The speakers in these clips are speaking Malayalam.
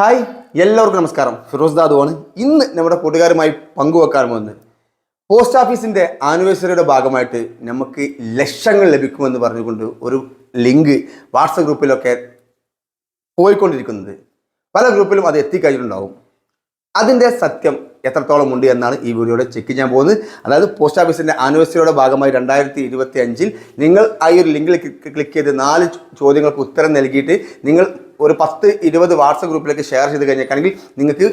ഹായ് എല്ലാവർക്കും നമസ്കാരം. ഫിറോസ് ഇന്ന് നമ്മുടെ കൂട്ടുകാരുമായി പങ്കുവെക്കാൻ പോകുന്നത്. പോസ്റ്റ് ഓഫീസിന്റെ ആനിവേഴ്സറിയുടെ ഭാഗമായിട്ട് നമുക്ക് ലക്ഷങ്ങൾ ലഭിക്കുമെന്ന് പറഞ്ഞുകൊണ്ട് ഒരു ലിങ്ക് വാട്സപ്പ് ഗ്രൂപ്പിലൊക്കെ പോയിക്കൊണ്ടിരിക്കുന്നത്. പല ഗ്രൂപ്പിലും അത് എത്തിക്കഴിഞ്ഞിട്ടുണ്ടാവും. അതിന്റെ സത്യം എത്രത്തോളം ഉണ്ട് എന്നാണ് ഈ വീഡിയോയുടെ ചെക്ക് ചെയ്യാൻ പോകുന്നത്. അതായത് പോസ്റ്റ് ഓഫീസിന്റെ ആനിവേഴ്സറിയുടെ ഭാഗമായി രണ്ടായിരത്തി ഇരുപത്തി അഞ്ചിൽ നിങ്ങൾ ആ ഒരു ലിങ്കിൽ ക്ലിക്ക് ചെയ്ത് നാല് ചോദ്യങ്ങൾക്ക് ഉത്തരം നൽകിയിട്ട് നിങ്ങൾ ഒരു പത്ത് ഇരുപത് വാട്സപ്പ് ഗ്രൂപ്പിലേക്ക് ഷെയർ ചെയ്ത് കഴിഞ്ഞേക്കാണെങ്കിൽ നിങ്ങൾക്ക്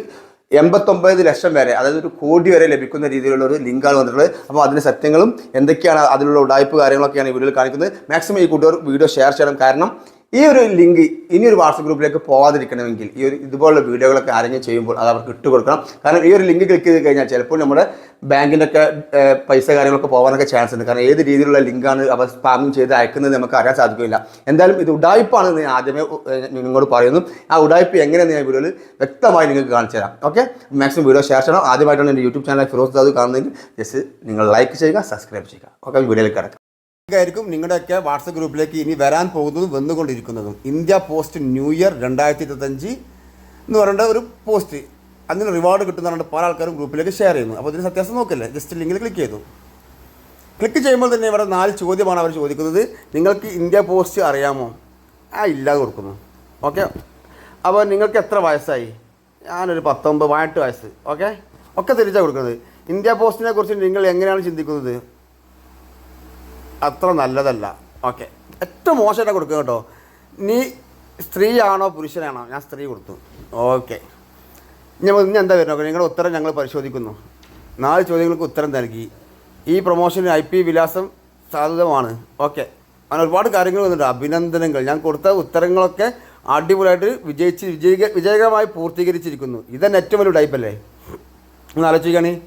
എൺപത്തൊമ്പത് ലക്ഷം വരെ അതായത് ഒരു കോടി വരെ ലഭിക്കുന്ന രീതിയിലുള്ള ഒരു ലിങ്കാണ് വന്നിട്ടുള്ളത്. അപ്പോൾ അതിന്റെ സത്യങ്ങളും എന്തൊക്കെയാണ് അതിലുള്ള ഉടായ്പ് കാര്യങ്ങളൊക്കെയാണ് ഈ വീഡിയോയിൽ കാണിക്കുന്നത്. മാക്സിമം ഈ കൂട്ടുകാർ വീഡിയോ ഷെയർ ചെയ്യണം. കാരണം ഈ ഒരു ലിങ്ക് ഇനി ഒരു വാട്സപ്പ് ഗ്രൂപ്പിലേക്ക് പോകാതിരിക്കണമെങ്കിൽ ഈ ഒരു ഇതുപോലുള്ള വീഡിയോകളൊക്കെ ആരെങ്കിലും ചെയ്യുമ്പോൾ അത് അവർക്ക് ഇട്ട് കൊടുക്കണം. കാരണം ഈ ഒരു ലിങ്ക് ക്ലിക്ക് ചെയ്ത് കഴിഞ്ഞാൽ ചിലപ്പോൾ നമ്മുടെ ബാങ്കിന്റെ ഒക്കെ പൈസ കാര്യങ്ങളൊക്കെ പോകാനൊക്കെ ചാൻസ് ഉണ്ട്. കാരണം ഏത് രീതിയിലുള്ള ലിങ്കാണ് അവർ സ്പാമിങ് ചെയ്ത് അയക്കുന്നത് നമുക്ക് അറിയാൻ സാധിക്കില്ല. എന്തായാലും ഇത് ഉടായ്പാണ് ഞാൻ ആദ്യമേ നിങ്ങളോട് പറയുന്നു. ആ ഉടായ്പ എങ്ങനെയെന്ന് ഞാൻ വീഡിയോയിൽ വ്യക്തമായി നിങ്ങൾക്ക് കാണിച്ചു തരാം. ഓക്കെ മാക്സിമം വീഡിയോ ഷെയർ ചെയ്യണം. ആദ്യമായിട്ടാണ് എന്റെ യൂട്യൂബ് ചാനൽ ഫിറോസ് അത് കാണുന്നതെങ്കിൽ ജസ്റ്റ് നിങ്ങൾ ലൈക്ക് ചെയ്യുക സബ്സ്ക്രൈബ് ചെയ്യുക. ഓക്കെ വീഡിയോയിൽ കിടക്കാം. ആയിരിക്കും നിങ്ങളുടെയൊക്കെ വാട്സപ്പ് ഗ്രൂപ്പിലേക്ക് ഇനി വരാൻ പോകുന്നതും വന്നുകൊണ്ടിരിക്കുന്നതും. ഇന്ത്യ പോസ്റ്റ് ന്യൂ ഇയർ രണ്ടായിരത്തി ഇരുപത്തഞ്ച് എന്ന് പറയേണ്ട ഒരു പോസ്റ്റ്. അതിന് റിവാർഡ് കിട്ടുന്ന പറഞ്ഞിട്ട് പല ആൾക്കാരും ഗ്രൂപ്പിലേക്ക് ഷെയർ ചെയ്യുന്നു. അപ്പോൾ ഇതിന് സത്യാസം നോക്കല്ലേ? ജസ്റ്റ് ലിങ്കിൽ ക്ലിക്ക് ചെയ്തു. ക്ലിക്ക് ചെയ്യുമ്പോൾ തന്നെ ഇവിടെ നാല് ചോദ്യമാണ് അവർ ചോദിക്കുന്നത്. നിങ്ങൾക്ക് ഇന്ത്യ പോസ്റ്റ് അറിയാമോ? ആ ഇല്ലാതെ കൊടുക്കുന്നു. ഓക്കെ അപ്പോൾ നിങ്ങൾക്ക് എത്ര വയസ്സായി? ഞാനൊരു പത്തൊമ്പത് പതിനെട്ട് വയസ്സ്. ഓക്കെ ഒക്കെ തിരിച്ചാണ് കൊടുക്കുന്നത്. ഇന്ത്യ പോസ്റ്റിനെ കുറിച്ച് നിങ്ങൾ എങ്ങനെയാണ് ചിന്തിക്കുന്നത്? അത്ര നല്ലതല്ല. ഓക്കെ. ഏറ്റവും മോശമായിട്ട് കൊടുക്കുക കേട്ടോ. നീ സ്ത്രീയാണോ പുരുഷനാണോ? ഞാൻ സ്ത്രീ കൊടുത്തു. ഓക്കെ. ഞങ്ങൾ നമുക്ക് ഇനി എന്താ വരുന്നത്? നിങ്ങളുടെ ഉത്തരം ഞങ്ങൾ പരിശോധിക്കുന്നു. നാല് ചോദ്യങ്ങൾക്ക് ഉത്തരം നൽകി. ഈ പ്രൊമോഷന് ഐ പി വിലാസം സാധുതമാണ്. ഓക്കെ. അങ്ങനെ ഒരുപാട് കാര്യങ്ങൾ വന്നിട്ടുണ്ട്. അഭിനന്ദനങ്ങൾ. ഞാൻ കൊടുത്ത ഉത്തരങ്ങളൊക്കെ അടിപൊളിയായിട്ട് വിജയിച്ച് വിജയ വിജയകരമായി പൂർത്തീകരിച്ചിരിക്കുന്നു. ഇതന്നെ ഏറ്റവും വലിയ ടൈപ്പല്ലേ? ഒന്ന് ആലോചിക്കുകയാണ്.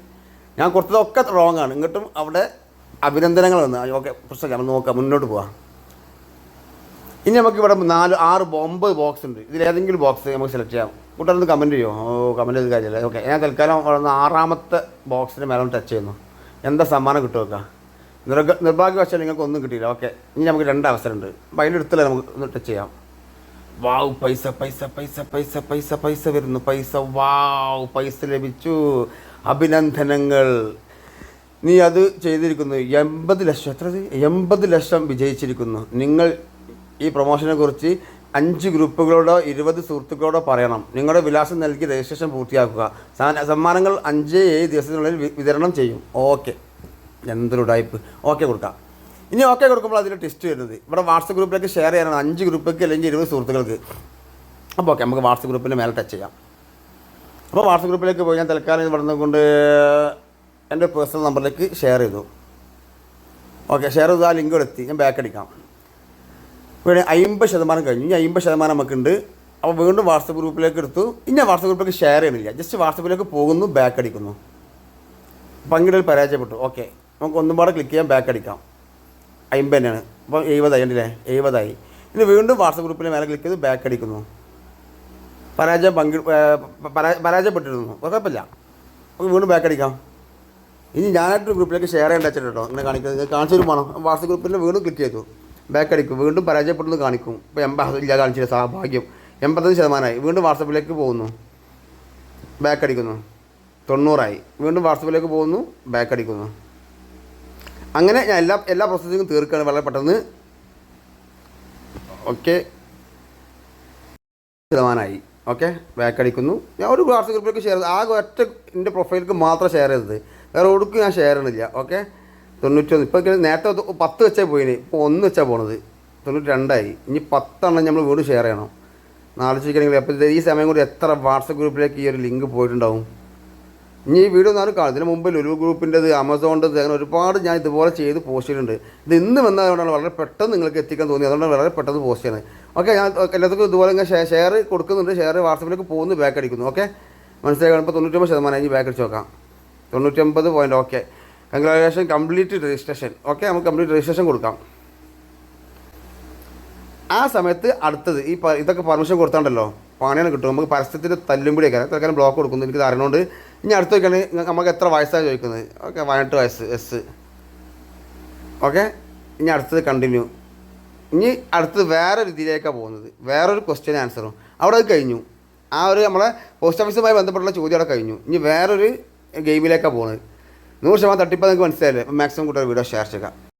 ഞാൻ കൊടുത്തതൊക്കെ റോങ്ങാണ് ആണ്. ഇങ്ങോട്ടും അവിടെ അഭിനന്ദനങ്ങൾ വന്ന് ഓക്കെ പ്രശ്നമില്ല നമ്മൾ നോക്കാം മുന്നോട്ട് പോവാം. ഇനി നമുക്ക് ഇവിടെ നാല് ആറ് ഒമ്പത് ബോക്സ് ഉണ്ട്. ഇതിലേതെങ്കിലും ബോക്സ് നമുക്ക് സെലക്ട് ചെയ്യാം. കൂട്ടൊന്ന് കമന്റ് ചെയ്യുമോ ഓ കമന്റ് ചെയ്ത് കാര്യമില്ല. ഓക്കെ ഞാൻ തൽക്കാലം അവിടെ നിന്ന് ആറാമത്തെ ബോക്സിന്റെ മേലെ ടച്ച് ചെയ്യുന്നു. എന്താ സമ്മാനം കിട്ടും ഒക്കെ നിർഗ നിർഭാഗ്യവശാൽ നിങ്ങൾക്ക് ഒന്നും കിട്ടിയില്ല. ഓക്കെ ഇനി നമുക്ക് രണ്ട് അവസരമുണ്ട് അപ്പോൾ അതിന്റെ അടുത്തല്ലേ നമുക്ക് ഒന്ന് ടച്ച് ചെയ്യാം. വാവ് പൈസ പൈസ പൈസ പൈസ പൈസ പൈസ വരുന്നു. പൈസ വാവ് പൈസ ലഭിച്ചു. അഭിനന്ദനങ്ങൾ. നീ അത് ചെയ്തിരിക്കുന്നു. എൺപത് ലക്ഷം. എത്ര എൺപത് ലക്ഷം വിജയിച്ചിരിക്കുന്നു. നിങ്ങൾ ഈ പ്രൊമോഷനെ കുറിച്ച് അഞ്ച് ഗ്രൂപ്പുകളോടോ ഇരുപത് സുഹൃത്തുക്കളോടോ പറയണം. നിങ്ങളുടെ വിലാസം നൽകി രജിസ്ട്രേഷൻ പൂർത്തിയാക്കുക. സമ്മാനങ്ങൾ അഞ്ച് ഏഴ് ദിവസത്തിനുള്ളിൽ വിതരണം ചെയ്യും. ഓക്കെ. എന്തൊരു ടൈപ്പ് ഓക്കെ കൊടുക്കാം. ഇനി ഓക്കെ കൊടുക്കുമ്പോൾ അതിൽ ടെസ്റ്റ് വരുന്നത്. ഇവിടെ വാട്സപ്പ് ഗ്രൂപ്പിലേക്ക് ഷെയർ ചെയ്യാനാണ്. അഞ്ച് ഗ്രൂപ്പിലേക്ക് അല്ലെങ്കിൽ ഇരുപത് സുഹൃത്തുക്കൾക്ക്. അപ്പോൾ ഓക്കെ നമുക്ക് വാട്സപ്പ് ഗ്രൂപ്പിന്റെ മേലെ ടച്ച് ചെയ്യാം. അപ്പോൾ വാട്സപ്പ് ഗ്രൂപ്പിലേക്ക് പോയി ഞാൻ തൽക്കാലം ഇവിടെ നിന്നുകൊണ്ട് എന്റെ പേഴ്സണൽ നമ്പറിലേക്ക് ഷെയർ ചെയ്തു. ഓക്കെ ഷെയർ ചെയ്തു ആ ലിങ്ക് എത്തി. ഞാൻ ബാക്ക് അടിക്കാം. പിന്നെ അമ്പത് ശതമാനം കഴിഞ്ഞു. ഇനി അമ്പത് ശതമാനം നമുക്കുണ്ട്. അപ്പോൾ വീണ്ടും വാട്സപ്പ് ഗ്രൂപ്പിലേക്ക് എടുത്തു. ഇനി ഞാൻ വാട്സപ്പ് ഗ്രൂപ്പിലേക്ക് ഷെയർ ചെയ്യുന്നില്ല. ജസ്റ്റ് വാട്സപ്പിലേക്ക് പോകുന്നു ബാക്ക് അടിക്കുന്നു. പങ്കിടൽ പരാജയപ്പെട്ടു. ഓക്കെ നമുക്ക് ഒന്നും പാടെ ക്ലിക്ക് ചെയ്യാൻ ബാക്ക് അടിക്കാം. അമ്പത് തന്നെയാണ്. അപ്പോൾ എഴുപതായി ഉണ്ടല്ലേ എഴുപതായി ഇനി വീണ്ടും വാട്സപ്പ് ഗ്രൂപ്പിൽ മേലെ ക്ലിക്ക് ചെയ്ത് ബാക്ക് അടിക്കുന്നു. പരാജയം പങ്കി പരാജയപ്പെട്ടിരുന്നു. കുഴപ്പമില്ല. നമുക്ക് വീണ്ടും ബാക്ക് അടിക്കാം. ഇനി ഞാനായിട്ട് ഗ്രൂപ്പിലേക്ക് ഷെയർ ചെയ്യേണ്ട വെച്ചിട്ട് ഇങ്ങനെ കാണിക്കുന്നത്. കാണിച്ചു തരുമാണോ വാട്സപ്പ് ഗ്രൂപ്പിൽ വീണ്ടും ക്ലിക്ക് ചെയ്തു. ബാക്ക് അടിക്കും. വീണ്ടും പരാജയപ്പെടുന്നത് കാണിക്കും. ഇപ്പോൾ എൺപത് ഇല്ല കാണിച്ചില്ല. സാഭാഗ്യം എൺപത്തഞ്ച് ശതമാനമായി. വീണ്ടും വാട്സപ്പിലേക്ക് പോകുന്നു. ബാക്ക് അടിക്കുന്നു. തൊണ്ണൂറായി. വീണ്ടും വാട്സപ്പിലേക്ക് പോകുന്നു. ബാക്ക് അടിക്കുന്നു. അങ്ങനെ ഞാൻ എല്ലാ എല്ലാ പ്രോസസ്സിങ്ങും തീർക്കുകയാണ് വളരെ പെട്ടെന്ന്. ഓക്കെ ശതമാനമായി. ഓക്കെ ബാക്ക് അടിക്കുന്നു. ഞാൻ ഒരു വാട്സപ്പ് ഗ്രൂപ്പിലേക്ക് ഷെയർ ആകെ ഒറ്റ എന്റെ പ്രൊഫൈലിലേക്ക് മാത്രം ഷെയർ ചെയ്തത്. വേറെ ഒടുക്കും ഞാൻ ഷെയർ ചെയ്യണില്ല ഓക്കെ തൊണ്ണൂറ്റൊന്ന് ഇപ്പോൾ നേരത്തെ പത്ത് വെച്ചാൽ പോയിന് ഇപ്പോൾ ഒന്ന് വെച്ചാൽ പോണത്. തൊണ്ണൂറ്റി രണ്ടായി ഇനി പത്തെണ്ണം നമ്മൾ വീട് ഷെയർ ചെയ്യണം. ആലോചിക്കണമെങ്കിൽ അപ്പോൾ ഈ സമയം കൂടി എത്ര വാട്സപ്പ് ഗ്രൂപ്പിലേക്ക് ഈ ഒരു ലിങ്ക് പോയിട്ടുണ്ടാവും? ഇനി ഈ വീഡിയോ ഒന്നും കാണും ഇതിന് മുമ്പിൽ ഒരു ഗ്രൂപ്പിന്റെത് ആമസോണിന്റെത് അങ്ങനെ ഒരുപാട് ഞാൻ ഇതുപോലെ ചെയ്ത് പോസ്റ്റ് ചെയ്തിട്ടുണ്ട്. ഇത് ഇന്ന് വന്നതുകൊണ്ടാണ് വളരെ പെട്ടെന്ന് നിങ്ങൾക്ക് എത്തിക്കാൻ തോന്നി അതുകൊണ്ടാണ് വളരെ പെട്ടെന്ന് പോസ്റ്റ് ചെയ്യുന്നത്. ഓക്കെ ഞാൻ എല്ലാവർക്കും ഇതുപോലെ ഇങ്ങനെ ഷെയർ കൊടുക്കുന്നുണ്ട്. ഷെയർ വാട്സപ്പിലേക്ക് പോകുന്നു ബാക്ക് അടിക്കുന്നു ഓക്കെ മനസ്സിലായി കാണുമ്പോൾ തൊണ്ണൂറ്റൊമ്പത് ശതമാനം ഇനി ബാക്ക് അടിച്ച് നോക്കാം. തൊണ്ണൂറ്റൊമ്പത് point okay congratulation complete registration okay നമുക്ക് കംപ്ലീറ്റ് രജിസ്ട്രേഷൻ കൊടുക്കാം. ആ സമയത്ത് അടുത്തത് ഈ ഇതൊക്കെ പെർമിഷൻ കൊടുത്താണ്ടല്ലോ? പണിയാണ് കിട്ടും നമുക്ക് പരസ്യത്തിന്റെ തല്ലുമ്പിടിയൊക്കെ തൽക്കാലം ബ്ലോക്ക് കൊടുക്കുന്നു എനിക്ക് അറിയണോണ്ട്. ഇനി അടുത്ത് വയ്ക്കുകയാണെങ്കിൽ നമുക്ക് എത്ര വയസ്സാണ് ചോദിക്കുന്നത്? ഓക്കെ പതിനെട്ട് വയസ്സ് എസ് ഓക്കെ ഇനി അടുത്തത് കണ്ടിന്യൂ ഇനി അടുത്തത് വേറെ രീതിയിലേക്കാണ് പോകുന്നത്. വേറൊരു ക്വസ്റ്റ്യൻ ആൻസറും അവിടെ അത് കഴിഞ്ഞു. ആ ഒരു നമ്മളെ പോസ്റ്റ് ഓഫീസുമായി ബന്ധപ്പെട്ടുള്ള ചോദ്യം അവിടെ കഴിഞ്ഞു. ഇനി വേറൊരു ഗെയിമിലേക്കാണ് പോകുന്നത് നൂറ് ശതമാനം തട്ടിപ്പ് നിങ്ങൾക്ക് മനസ്സിലായില്ലേ? മാക്സിമം കൂട്ടുകാർ വീഡിയോ ഷെയർ ചെയ്യുക